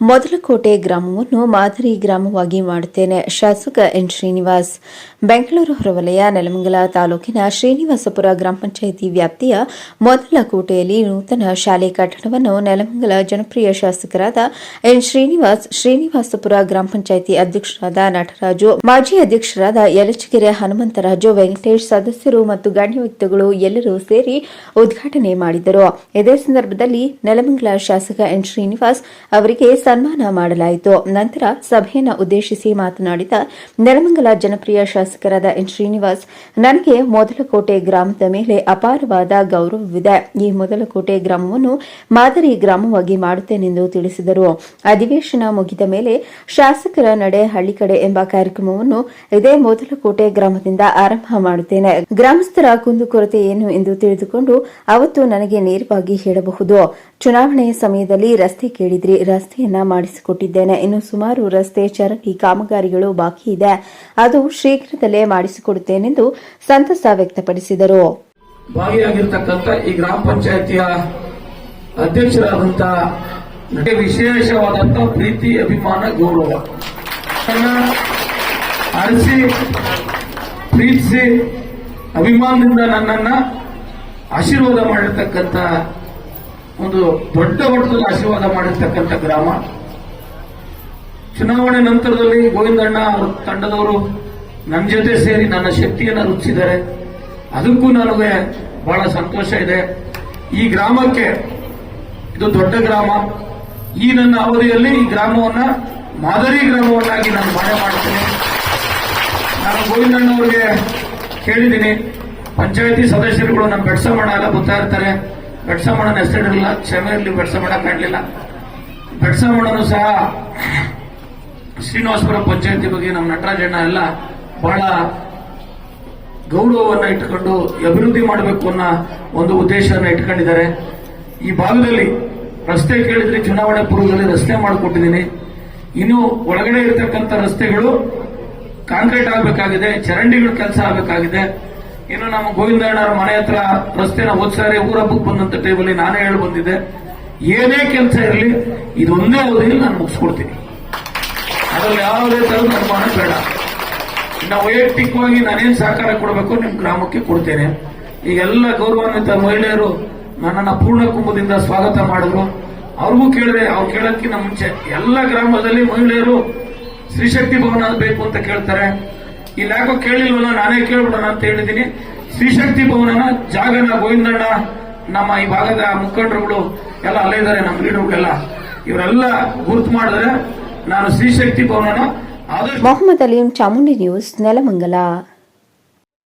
ಮೊದಲಕೋಟೆ ಗ್ರಾಮವನ್ನು ಮಾದರಿ ಗ್ರಾಮವಾಗಿ ಮಾಡುತ್ತೇನೆ. ಶಾಸಕ ಎನ್. ಶ್ರೀನಿವಾಸ್. ಬೆಂಗಳೂರು ಹೊರವಲಯ, ನೆಲಮಂಗಲ ತಾಲೂಕಿನ ಶ್ರೀನಿವಾಸಪುರ ಗ್ರಾಮ ಪಂಚಾಯಿತಿ ವ್ಯಾಪ್ತಿಯ ಮೊದಲ ಕೋಟೆಯಲ್ಲಿ ನೂತನ ಶಾಲೆ ಕಟ್ಟಡವನ್ನು ನೆಲಮಂಗಲ ಜನಪ್ರಿಯ ಶಾಸಕರಾದ ಎನ್. ಶ್ರೀನಿವಾಸ್, ಶ್ರೀನಿವಾಸಪುರ ಗ್ರಾಮ ಪಂಚಾಯಿತಿ ಅಧ್ಯಕ್ಷರಾದ ನಟರಾಜು, ಮಾಜಿ ಅಧ್ಯಕ್ಷರಾದ ಯಲಚಗೆರೆ ಹನುಮಂತರಾಜು, ವೆಂಕಟೇಶ್ ಸದಸ್ಯರು ಮತ್ತು ಗಣ್ಯ ವ್ಯಕ್ತಿಗಳು ಎಲ್ಲರೂ ಸೇರಿ ಉದ್ಘಾಟನೆ ಮಾಡಿದರು. ಇದೇ ಸಂದರ್ಭದಲ್ಲಿ ನೆಲಮಂಗಲ ಶಾಸಕ ಎನ್. ಶ್ರೀನಿವಾಸ್ ಅವರಿಗೆ ಸನ್ಮಾನ ಮಾಡಲಾಯಿತು. ನಂತರ ಸಭೆಯನ್ನು ಉದ್ದೇಶಿಸಿ ಮಾತನಾಡಿದ ನೆಲಮಂಗಲ ಜನಪ್ರಿಯ ಶಾಸಕರಾದ ಎನ್ ಶ್ರೀನಿವಾಸ್, ನನಗೆ ಮೊದಲಕೋಟೆ ಗ್ರಾಮದ ಮೇಲೆ ಅಪಾರವಾದ ಗೌರವವಿದೆ. ಈ ಮೊದಲಕೋಟೆ ಗ್ರಾಮವನ್ನು ಮಾದರಿ ಗ್ರಾಮವಾಗಿ ಮಾಡುತ್ತೇನೆಂದು ತಿಳಿಸಿದರು. ಅಧಿವೇಶನ ಮುಗಿದ ಮೇಲೆ ಶಾಸಕರ ನಡೆ ಹಳ್ಳಿ ಕಡೆ ಎಂಬ ಕಾರ್ಯಕ್ರಮವನ್ನು ಇದೇ ಮೊದಲಕೋಟೆ ಗ್ರಾಮದಿಂದ ಆರಂಭ ಮಾಡುತ್ತೇನೆ. ಗ್ರಾಮಸ್ಥರ ಕುಂದುಕೊರತೆ ಏನು ಎಂದು ತಿಳಿದುಕೊಂಡು ಅವತ್ತು ನನಗೆ ನೇರವಾಗಿ ಹೇಳಬಹುದು. ಚುನಾವಣೆಯ ಸಮಯದಲ್ಲಿ ರಸ್ತೆ ಕೇಳಿದ್ರಿ ರಸ್ತೆಯನ್ನ ಮಾಡಿಸಿಕೊಟ್ಟಿದ್ದೇನೆ. ಇನ್ನು ಸುಮಾರು ರಸ್ತೆ ಚರಂಡಿ ಕಾಮಗಾರಿಗಳು ಬಾಕಿ ಇದೆ. ಅದು ಶೀಘ್ರದಲ್ಲೇ ಮಾಡಿಸಿಕೊಡುತ್ತೇನೆಂದು ಸಂತಸ ವ್ಯಕ್ತಪಡಿಸಿದರು. ಭಾಗಿಯಾಗಿರ್ತಕ್ಕಂಥ ಈ ಗ್ರಾಮ ಪಂಚಾಯತಿಯ ಅಧ್ಯಕ್ಷರಾದಂತ ನನಗೆ ವಿಶೇಷವಾದಂತ ಪ್ರೀತಿ ಅಭಿಮಾನ ಗೌರವ. ಅರಸಿ, ಪ್ರೀತಿಸಿ, ಅಭಿಮಾನದಿಂದ ನನ್ನನ್ನ ಆಶೀರ್ವಾದ ಮಾಡಿರ್ತಕ್ಕಂಥ ಒಂದು ದೊಡ್ಡ ಮಟ್ಟದಲ್ಲಿ ಆಶೀರ್ವಾದ ಮಾಡಿರ್ತಕ್ಕಂಥ ಗ್ರಾಮ. ಚುನಾವಣೆ ನಂತರದಲ್ಲಿ ಗೋವಿಂದಣ್ಣ ಅವರ ತಂಡದವರು ನನ್ನ ಜೊತೆ ಸೇರಿ ನನ್ನ ಶಕ್ತಿಯನ್ನು ರುಚಿಸಿದ್ದಾರೆ. ಅದಕ್ಕೂ ನನಗೆ ಬಹಳ ಸಂತೋಷ ಇದೆ. ಈ ಗ್ರಾಮಕ್ಕೆ ಇದು ದೊಡ್ಡ ಗ್ರಾಮ. ಈ ನನ್ನ ಅವಧಿಯಲ್ಲಿ ಈ ಗ್ರಾಮವನ್ನ ಮಾದರಿ ಗ್ರಾಮವನ್ನಾಗಿ ನಾನು ಮಾಡೆ ಮಾಡ್ತೇನೆ. ನಾನು ಗೋವಿಂದಣ್ಣ ಅವರಿಗೆ ಕೇಳಿದ್ದೀನಿ. ಪಂಚಾಯತಿ ಸದಸ್ಯರುಗಳು ನಮ್ಮ ಬೆಟ್ಸಮಣ ಎಲ್ಲ ಗೊತ್ತಾ ಇರ್ತಾರೆ. ಬೆಡ್ಸಮಣ್ಣನ ಹೆಸರಿರಲಿಲ್ಲ ಕ್ಷಮೆ ಇರಲಿ, ಬೆಡ್ಸಮಣ ಕಾಣಲಿಲ್ಲ. ಮಾಡೋನು ಸಹ ಶ್ರೀನಿವಾಸಪುರ ಪಂಚಾಯತಿ ಬಗ್ಗೆ ನಮ್ಮ ನಟರಾಜಣ್ಣ ಎಲ್ಲ ಬಹಳ ಗೌರವವನ್ನು ಇಟ್ಟುಕೊಂಡು ಅಭಿವೃದ್ಧಿ ಮಾಡಬೇಕು ಅನ್ನೋ ಒಂದು ಉದ್ದೇಶವನ್ನು ಇಟ್ಕೊಂಡಿದ್ದಾರೆ. ಈ ಭಾಗದಲ್ಲಿ ರಸ್ತೆ ಕೇಳಿದ್ರೆ ಚುನಾವಣೆ ಪೂರ್ವದಲ್ಲಿ ರಸ್ತೆ ಮಾಡಿಕೊಟ್ಟಿದ್ದೀನಿ. ಇನ್ನು ಒಳಗಡೆ ಇರತಕ್ಕಂಥ ರಸ್ತೆಗಳು ಕಾಂಕ್ರೀಟ್ ಆಗಬೇಕಾಗಿದೆ, ಚರಂಡಿಗಳು ಕೆಲಸ ಆಗಬೇಕಾಗಿದೆ. ಇನ್ನು ನಮ್ಮ ಗೋವಿಂದಣ್ಣವ್ರ ಮನೆ ಹತ್ರ ರಸ್ತೆನ ಹೋದ್ ಸಾರಿ ಊರ ಹಬ್ಬಕ್ಕೆ ಬಂದಂತ ಟೇಬಲ್ ನಾನೇ ಹೇಳಿ ಬಂದಿದ್ದೆ. ಏನೇ ಕೆಲಸ ಇರಲಿ, ಇದೊಂದೇ ಅವಧಿಯಲ್ಲಿ ನಾನು ಮುಗಿಸ್ಕೊಡ್ತೀನಿ. ಅದ್ರಲ್ಲಿ ಯಾವುದೇ ತರದ ಅನುಮಾನ ಬೇಡ. ಇನ್ನು ವೈಯಕ್ತಿಕವಾಗಿ ನಾನೇನು ಸಹಕಾರ ಕೊಡಬೇಕು, ನಿಮ್ ಗ್ರಾಮಕ್ಕೆ ಕೊಡ್ತೇನೆ. ಈಗ ಎಲ್ಲ ಗೌರವಾನ್ವಿತ ಮಹಿಳೆಯರು ನನ್ನನ್ನ ಪೂರ್ಣ ಕುಂಭದಿಂದ ಸ್ವಾಗತ ಮಾಡಿದ್ರು. ಅವ್ರಿಗೂ ಕೇಳಿದೆ, ಅವ್ರು ಕೇಳೋಕ್ಕಿಂತ ಮುಂಚೆ ಎಲ್ಲ ಗ್ರಾಮದಲ್ಲಿ ಮಹಿಳೆಯರು ಸ್ತ್ರೀಶಕ್ತಿ ಭವನ ಬೇಕು ಅಂತ ಕೇಳ್ತಾರೆ. ಇಲ್ಲಿ ಯಾಕೋ ಕೇಳಿಲ್ವಲ್ಲ ನಾನೇ ಕೇಳ್ಬಿಡೋಣ ಅಂತ ಹೇಳಿದೀನಿ ಶ್ರೀಶಕ್ತಿ ಭವನನ ಜಾಗನ ಗೋವಿಂದಣ್ಣ, ನಮ್ಮ ಈ ಭಾಗದ ಮುಖಂಡರುಗಳು ಎಲ್ಲ ಅಲ್ಲೇ ಇದ್ದಾರೆ, ನಮ್ಮ ಲೀಡರ್ಗಳೆಲ್ಲ. ಇವರೆಲ್ಲ ಗುರುತು ಮಾಡಿದ್ರೆ ನಾನು ಶ್ರೀಶಕ್ತಿ ಭವನನ ಮೊಹಮ್ಮದ್ ಅಲೀಂ ಚಾಮುಂಡಿ ನ್ಯೂಸ್ ನೆಲಮಂಗಲ.